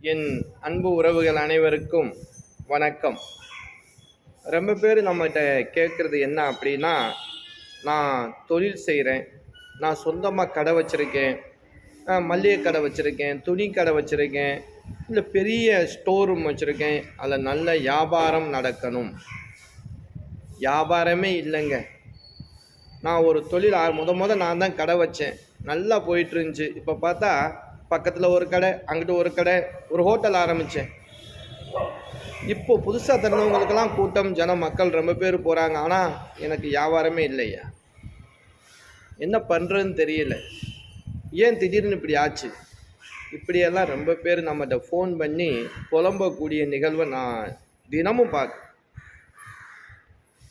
என் அன்பு உறவுகள் அனைவருக்கும் வணக்கம். ரொம்ப பேர் நம்மகிட்ட கேட்குறது என்ன அப்படின்னா நான் தொழில் செய்கிறேன் நான் சொந்தமாக கடை வச்சுருக்கேன் மல்லிகை கடை வச்சுருக்கேன் துணி கடை வச்சுருக்கேன் இல்லை பெரிய ஸ்டோர் ரூம் வச்சுருக்கேன் அதில் நல்ல வியாபாரம் நடக்கணும். வியாபாரமே இல்லைங்க. நான் ஒரு தொழில் முத முத நான் தான் கடை வச்சேன். நல்லா போயிட்டுருந்துச்சு இப்போ பார்த்தா பக்கத்தில் ஒரு கடை அங்கிட்டு ஒரு கடை ஒரு ஹோட்டல் ஆரம்பித்தேன் இப்போது புதுசாக திறந்தவங்களுக்கெல்லாம் கூட்டம் ஜனம் மக்கள் ரொம்ப பேர் போகிறாங்க ஆனால் எனக்கு வியாபாரமே இல்லையா? என்ன பண்ணுறதுன்னு தெரியல. ஏன் திடீர்னு இப்படி ஆச்சு? இப்படியெல்லாம் ரொம்ப பேர் நம்மகிட்ட ஃபோன் பண்ணி புலம்பக்கூடிய நிகழ்வை நான் தினமும் பார்க்க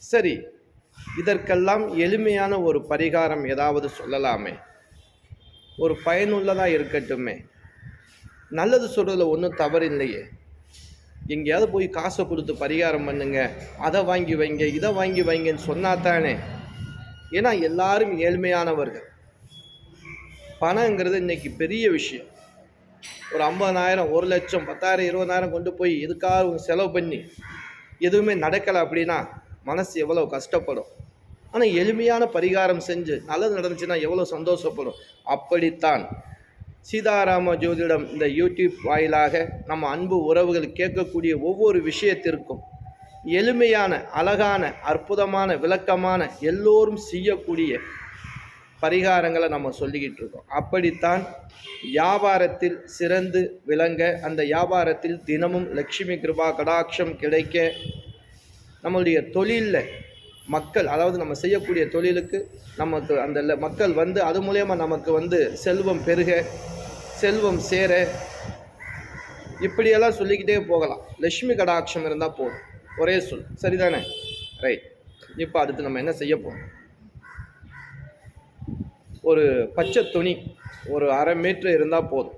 சரி இதற்கெல்லாம் எளிமையான ஒரு பரிகாரம் ஏதாவது சொல்லலாமே? ஒரு பயனுள்ளதாக இருக்கட்டுமே. நல்லது சொல்கிறதுல ஒன்றும் தவறு இல்லையே எங்கேயாவது போய் காசை கொடுத்து பரிகாரம் பண்ணுங்க அதை வாங்கி வைங்க இதை வாங்கி வைங்கன்னு சொன்னா தானே. ஏன்னா எல்லாரும் ஏழ்மையானவர்கள். பணங்கிறது இன்னைக்கு பெரிய விஷயம். ஒரு ஐம்பதாயிரம் ஒரு லட்சம் பத்தாயிரம் இருபதாயிரம் கொண்டு போய் எதுக்காக செலவு பண்ணி எதுவுமே நடக்கலை அப்படின்னா மனசு எவ்வளோ கஷ்டப்படும். ஆனால் எளிமையான பரிகாரம் செஞ்சு நல்லது நடந்துச்சுன்னா எவ்வளோ சந்தோஷப்படும். அப்படித்தான் சீதாராம ஜோதிடம் இந்த யூடியூப் வாயிலாக நம்ம அன்பு உறவுகள் கேட்கக்கூடிய ஒவ்வொரு விஷயத்திற்கும் எளிமையான அழகான அற்புதமான விளக்கமான எல்லோரும் செய்யக்கூடிய பரிகாரங்களை நம்ம சொல்லிக்கிட்டு இருக்கோம். அப்படித்தான் வியாபாரத்தில் சிறந்து விளங்க அந்த வியாபாரத்தில் தினமும் லட்சுமி கிருபா கடாட்சம் கிடைக்க நம்மளுடைய தொழிலில் மக்கள் அதாவது நம்ம செய்யக்கூடிய தொழிலுக்கு நமக்கு அந்த மக்கள் வந்து அது மூலயமா நமக்கு வந்து செல்வம் பெருக செல்வம் சேர இப்படியெல்லாம் சொல்லிக்கிட்டே போகலாம். லட்சுமி கடாட்சம் இருந்தால் போதும். ஒரே சொல். சரிதானே? ரைட் இப்போ அடுத்து நம்ம என்ன செய்ய போகிறோம் ஒரு பச்சை துணி ஒரு அரை மீட்ரு இருந்தால் போதும்.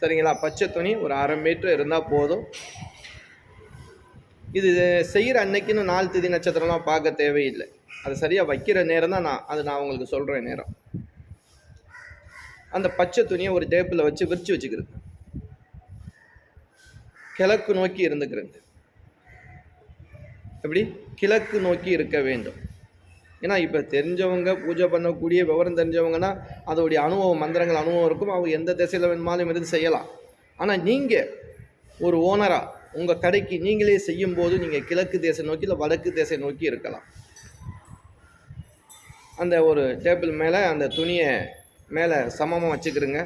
சரிங்களா? பச்சை துணி ஒரு அரை மீட்ரு இருந்தால் போதும். இது செய்கிற அன்னைக்குன்னு நாள் திதி நட்சத்திரம்லாம் பார்க்க தேவையில்லை. அது சரியாக வைக்கிற நேரம் தான் நான் அது நான் உங்களுக்கு சொல்கிற நேரம். அந்த பச்சை துணியை ஒரு டேப்பில் வச்சு விரிச்சு வச்சுக்கிறது. கிழக்கு நோக்கி இருந்துக்கிறது. எப்படி? கிழக்கு நோக்கி இருக்க வேண்டும். ஏன்னா இப்போ தெரிஞ்சவங்க பூஜை பண்ணக்கூடிய விவரம் தெரிஞ்சவங்கன்னா அதோடைய அனுபவம் மந்திரங்கள் அனுபவம் இருக்கும். அவங்க எந்த திசையில் வேணுமாலும் இருந்து செய்யலாம். ஆனால் நீங்கள் ஒரு ஓனராக உங்கள் கடைக்கு நீங்களே செய்யும்போது நீங்கள் கிழக்கு தேச நோக்கி இல்லை வடக்கு திசை நோக்கி இருக்கலாம். அந்த ஒரு டேபிள் மேலே அந்த துணியை மேலே சமமாக வச்சுக்கிறோங்க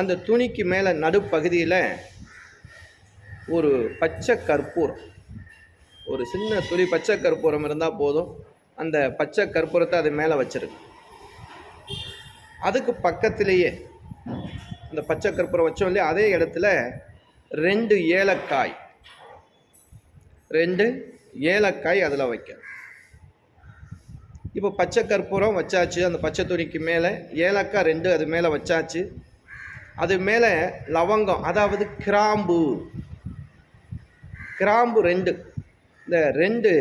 அந்த துணிக்கு மேலே நடுப்பகுதியில் ஒரு பச்சை கற்பூரம். ஒரு சின்ன துளி பச்சை கற்பூரம் இருந்தால் போதும். அந்த பச்சை கற்பூரத்தை அது மேலே வச்சிருக்கு அதுக்கு பக்கத்திலேயே அந்த பச்சை கற்பூரம் வச்சோம் இல்லையா? அதே இடத்துல ரெண்டு ஏலக்காய். ரெண்டு ஏலக்காய் அதில் வைக்க. இப்போ பச்சை கற்பூரம் வச்சாச்சு அந்த பச்சை துணிக்கு மேலே. ஏலக்காய் ரெண்டு அது மேலே வச்சாச்சு. அது மேலே லவங்கம் அதாவது கிராம்பு. கிராம்பு ரெண்டு. இந்த ரெண்டு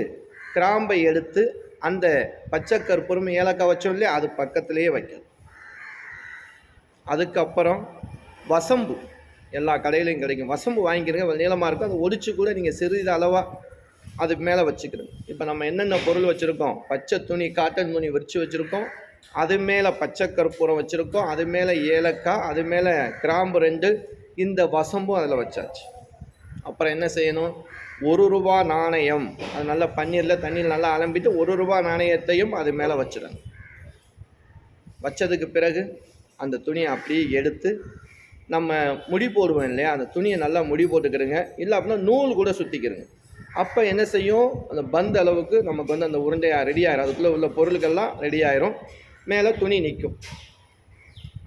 கிராம்பை எடுத்து அந்த பச்சை கற்பூரம் ஏலக்காய் வச்சோம் இல்லையா அது பக்கத்துலேயே வைக்கணும். அதுக்கப்புறம் வசம்பு. எல்லா கடையிலையும் கிடைக்கும். வசம்பு வாங்கிக்கிறங்க நீளமாக இருக்கும். அதை ஒடிச்சு கூட நீங்கள் சிறிது அளவாக அது மேலே வச்சுக்கிறோங்க இப்போ நம்ம என்னென்ன பொருள் வச்சுருக்கோம்? பச்சை துணி காட்டன் துணி விரிச்சு வச்சுருக்கோம். அது மேலே பச்சை கற்பூரம் வச்சுருக்கோம். அது மேலே ஏலக்காய் அது மேலே கிராம்பு ரெண்டு. இந்த வசம்பும் அதில் வச்சாச்சு. அப்புறம் என்ன செய்யணும்? ஒரு ரூபா நாணயம். அது நல்லா பன்னீரில் தண்ணியில் நல்லா அலம்பிட்டு ஒரு ரூபா நாணயத்தையும் அது மேலே வச்சிடணும். வச்சதுக்கு பிறகு அந்த துணியை அப்படியே எடுத்து நம்ம முடி போடுவோம் இல்லையா? அந்த துணியை நல்லா முடி போட்டுக்கிறோங்க இல்லை அப்படின்னா நூல் கூட சுற்றிக்கிறோங்க அப்போ என்ன செய்யும்? அந்த பந்த அளவுக்கு நமக்கு வந்து அந்த உருண்டையாக ரெடி ஆயிரும் அதுக்குள்ளே உள்ள பொருள்கள்லாம் ரெடி ஆயிரும் மேலே துணி நிற்கும்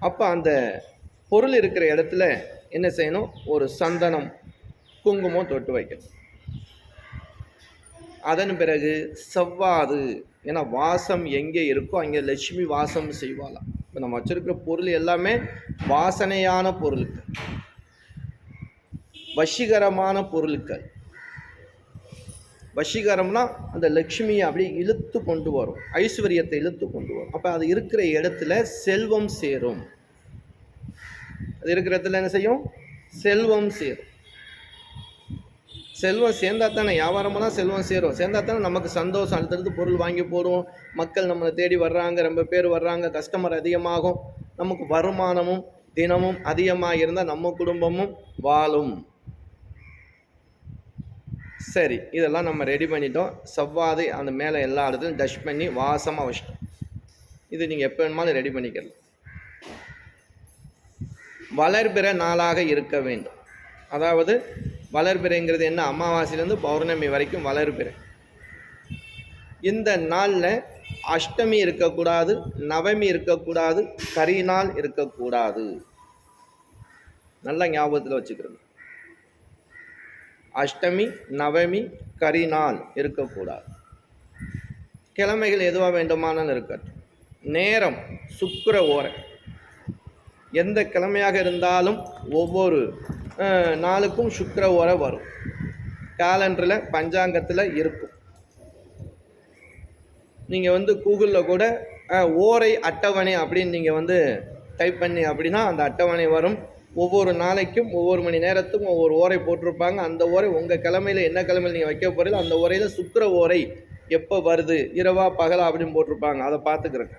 அப்போ அந்த பொருள் இருக்கிற இடத்துல என்ன செய்யணும்? ஒரு சந்தனம் குங்குமம் தொட்டு வைக்கணும். அதன் பிறகு செவ்வாது. ஏன்னா வாசம் எங்கே இருக்கோ அங்கே லட்சுமி வாசம் செய்வாளாம். இப்போ நம்ம வச்சிருக்கிற பொருள் எல்லாமே வாசனையான பொருட்கள் வசீகரமான பொருட்கள் வசீகரம்னா அந்த லக்ஷ்மியை அப்படியே இழுத்து கொண்டு வரும். ஐஸ்வர்யத்தை இழுத்து கொண்டு வரும். அப்போ அது இருக்கிற இடத்துல செல்வம் சேரும். அது இருக்கிற இடத்துல என்ன செய்யும்? செல்வம் சேரும். செல்வம் சேர்ந்தா தானே வியாபாரமெல்லாம் செல்வம் சேரும். சேர்ந்தா தானே நமக்கு சந்தோஷம். அடுத்தடுத்து பொருள் வாங்கி போடுவோம். மக்கள் நம்மளை தேடி வர்றாங்க ரொம்ப பேர் வர்றாங்க கஸ்டமர் அதிகமாகும். நமக்கு வருமானமும் தினமும் அதிகமாக இருந்தால் நம்ம குடும்பமும் வாழும். சரி இதெல்லாம் நம்ம ரெடி பண்ணிட்டோம். செவ்வாது அந்த மேலே எல்லா இடத்துலையும் டஷ் பண்ணி வாசமாக வச்சிட்டோம். இது நீங்கள் எப்போ வேணுமாலும் ரெடி பண்ணிக்கலாம். வளர்பிற நாளாக இருக்க வேண்டும். அதாவது வளர்பிறைங்கிறது என்ன? அமாவாசையிலேருந்து பௌர்ணமி வரைக்கும் வளர்பிறை. இந்த நாளில் அஷ்டமி இருக்கக்கூடாது நவமி இருக்கக்கூடாது கரிநாள் இருக்கக்கூடாது. நல்லா ஞாபகத்தில் வச்சுக்கிறோம் அஷ்டமி நவமி கரிநாள் இருக்கக்கூடாது. கிழமைகள் எதுவாக வேண்டுமானாலும் இருக்கட்டும். நேரம் சுக்கிர ஓரை. எந்த கிழமையாக இருந்தாலும் ஒவ்வொரு நாளுக்கும் சுக்கிர ஓரை வரும். காலண்டரில் பஞ்சாங்கத்தில் இருக்கும். நீங்கள் வந்து கூகுளில் கூட ஓரை அட்டவணை அப்படின்னு நீங்கள் வந்து டைப் பண்ணி அப்படின்னா அந்த அட்டவணை வரும். ஒவ்வொரு நாளைக்கும் ஒவ்வொரு மணி நேரத்துக்கும் ஒவ்வொரு ஓரை போட்டிருப்பாங்க. அந்த ஓரை உங்கள் கிழமையில் என்ன கிழமையில் நீங்கள் வைக்க போகிறீங்களோ அந்த ஓரையில் சுக்கர ஓரை எப்போ வருது இரவா பகலா அப்படின்னு போட்டிருப்பாங்க. அதை பார்த்துக்கிறேங்க.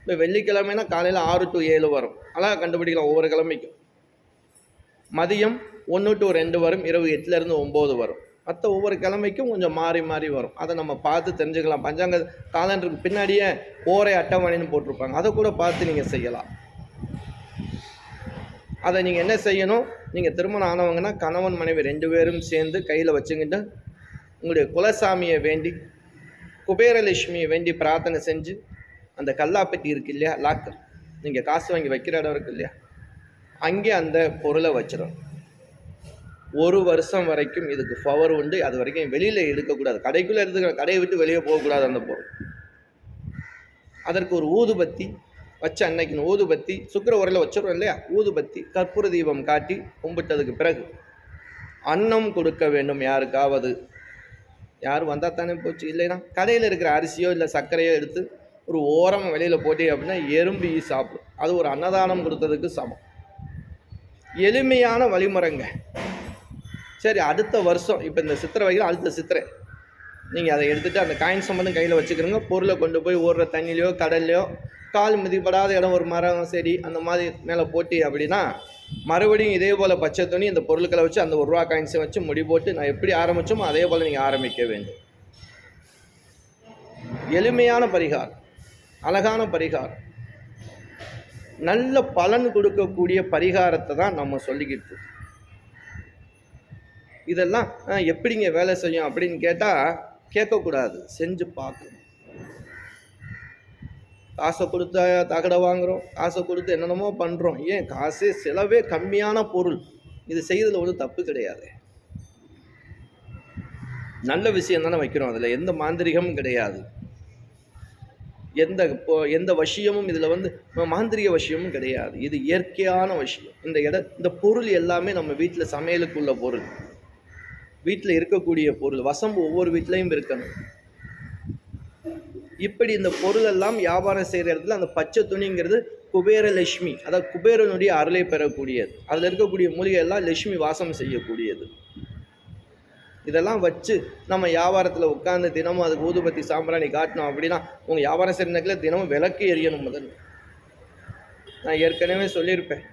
இப்போ வெள்ளிக்கிழமைனா காலையில் ஆறு டு ஏழு வரும். அழகாக கண்டுபிடிக்கலாம் ஒவ்வொரு கிழமைக்கும். மதியம் ஒன்று டு ரெண்டு வரும் இரவு எட்டுலேருந்து ஒம்பது வரும். மற்ற ஒவ்வொரு கிழமைக்கும் கொஞ்சம் மாறி மாறி வரும். அதை நம்ம பார்த்து தெரிஞ்சுக்கலாம். பஞ்சாங்க காலண்டருக்கு பின்னாடியே ஓரை அட்டவணைன்னு போட்டிருப்பாங்க. அதை கூட பார்த்து நீங்கள் செய்யலாம். அதை நீங்கள் என்ன செய்யணும்? நீங்கள் திருமணம் ஆனவங்கன்னா கணவன் மனைவி ரெண்டு பேரும் சேர்ந்து கையில் வச்சுக்கிட்டு உங்களுடைய குலசாமியை வேண்டி குபேரலட்சுமியை வேண்டி பிரார்த்தனை செஞ்சு அந்த கல்லாப்பட்டி இருக்கு இல்லையா? லாக்கர் நீங்கள் காசு வாங்கி வைக்கிற இடம் இருக்கு இல்லையா? அங்கே அந்த பொருளை வச்சிடும் ஒரு வருஷம் வரைக்கும் இதுக்கு பவர் உண்டு. அது வரைக்கும் வெளியில் எடுக்கக்கூடாது கடைக்குள்ளே எடுத்துக்க கடையை விட்டு வெளியே போகக்கூடாது அந்த பொருள். அதற்கு ஒரு ஊதுபத்தி வச்ச அன்னைக்கு ஊதுபத்தி சுக்கிர உரையில் வச்சிடும் இல்லையா? ஊதுபத்தி கற்பூர தீபம் காட்டி கும்பிட்டதுக்கு பிறகு அன்னம் கொடுக்க வேண்டும் யாருக்காவது. யார் வந்தால் தானே போச்சு? இல்லைன்னா கடையில் இருக்கிற அரிசியோ இல்லை சர்க்கரையோ எடுத்து ஒரு ஓரம் வெளியில் போட்டி அப்படின்னா எறும்பு சாப்பிடும். அது ஒரு அன்னதானம் கொடுத்ததுக்கு சமம். எளிமையான வழிமுறைங்க. சரி அடுத்த வருஷம் இப்போ இந்த சித்திரை வகையில் அடுத்த சித்திரை. நீங்கள் அதை எடுத்துகிட்டு அந்த காயின் சம்பந்தம் கையில் வச்சுக்கிறோங்க. பொருளை கொண்டு போய் ஓடுற தண்ணிலையோ கடல்லையோ கால் மிதிப்படாத இடம் ஒரு மரம் செடி அந்த மாதிரி மேலே போட்டி அப்படின்னா மறுபடியும் இதே போல் பச்சை துணி இந்த பொருட்களை வச்சு அந்த ஒரு ரூபா காயின்ஸை வச்சு முடி போட்டு நான் எப்படி ஆரம்பிச்சோமோ அதே போல் நீங்கள் ஆரம்பிக்க வேண்டும். எளிமையான பரிகாரம். அழகான பரிகாரம். நல்ல பலன் கொடுக்கக்கூடிய பரிகாரத்தை தான் நம்ம சொல்லிக்கிட்டு இதெல்லாம் எப்படிங்க வேலை செய்யும் அப்படின்னு கேட்டால் கேட்கக்கூடாது. செஞ்சு பார்க்கணும். காசை கொடுத்தா தகடை வாங்குகிறோம் காசை கொடுத்து என்னென்னமோ பண்ணுறோம் ஏன்? காசே செலவே கம்மியான பொருள். இது செய்ததில் ஒன்றும் தப்பு கிடையாது. நல்ல விஷயம் தானே வைக்கிறோம். அதில் எந்த மாந்திரிகமும் கிடையாது. எந்த இப்போ- எந்த விஷயமும் இதில் வந்து ம- மாந்திரிக வசியமும் கிடையாது. இது இயற்கையான விஷயம் இந்த இட இந்த பொருள் எல்லாமே நம்ம வீட்டில் சமையலுக்குள்ள பொருள். வீட்டில் இருக்கக்கூடிய பொருள். வசம்பு ஒவ்வொரு வீட்லேயும் இருக்கணும். இப்படி இந்த பொருள் எல்லாம் வியாபாரம் செய்கிற இடத்துல அந்த பச்சை துணிங்கிறது குபேரலட்சுமி அதாவது குபேரனுடைய அருளை பெறக்கூடியது. அதில் இருக்கக்கூடிய மூலிகை எல்லாம் லட்சுமி வாசம் செய்யக்கூடியது. இதெல்லாம் வச்சு நம்ம வியாபாரத்தில் உட்காந்து தினமும் அதுக்கு ஊதுபத்தி சாம்பிராணி காட்டினோம் அப்படின்னா உங்கள் வியாபாரம் செய்கிற தினமும் விளக்கு எரியணும் முதல்ல. நான் ஏற்கனவே சொல்லியிருப்பேன்.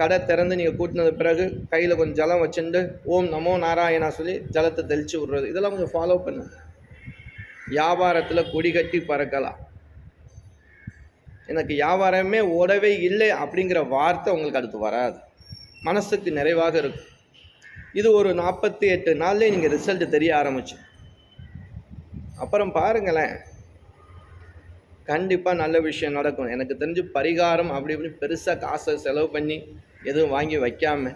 கடை திறந்து நீங்கள் கூட்டினது பிறகு கையில் கொஞ்சம் ஜலம் வச்சுட்டு ஓம் நமோ நாராயணா சொல்லி ஜலத்தை தெளித்து விட்றது. இதெல்லாம் கொஞ்சம் ஃபாலோ பண்ணுங்க வியாபாரத்தில் கொடி கட்டி பறக்கலாம். எனக்கு வியாபாரமே ஓடவே இல்லை அப்படிங்கிற வார்த்தை உங்களுக்கு அடுத்து வராது. மனசுக்கு நிறைவாக இருக்கும். இது ஒரு நாற்பத்தி எட்டு நாள்லேயே நீங்கள் ரிசல்ட்டு தெரிய ஆரம்பிச்சு. அப்புறம் பாருங்களேன். கண்டிப்பாக நல்ல விஷயம் நடக்கும். எனக்கு தெரிஞ்சு பரிகாரம் அப்படி இப்படி பெருசாக காசை செலவு பண்ணி எதுவும் வாங்கி வைக்காம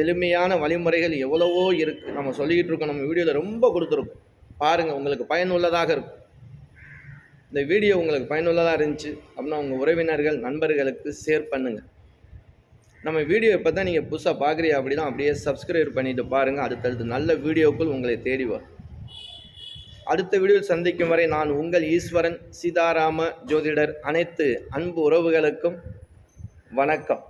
எளிமையான வழிமுறைகள் எவ்வளவோ இருக்குது நம்ம சொல்லிக்கிட்டு இருக்கோம். நம்ம வீடியோவில் ரொம்ப கொடுத்துருக்கோம். பாருங்கள் உங்களுக்கு பயனுள்ளதாக இருக்கும். இந்த வீடியோ உங்களுக்கு பயனுள்ளதாக இருந்துச்சு அப்படின்னா உங்கள் உறவினர்கள் நண்பர்களுக்கு ஷேர் பண்ணுங்கள் நம்ம வீடியோ இப்போ தான் நீங்கள் புதுசாக பார்க்குறீங்க அப்படின்னா அப்படியே சப்ஸ்கிரைப் பண்ணிட்டு பாருங்கள் அடுத்தடுத்து நல்ல வீடியோக்கள் உங்களை தேடி வரும். அடுத்த வீடியோவில் சந்திக்கும் வரை நான் உங்கள் ஈஸ்வரன் சீதாராம ஜோதிடர் அனைத்து அன்பு உறவுகளுக்கும் வணக்கம்.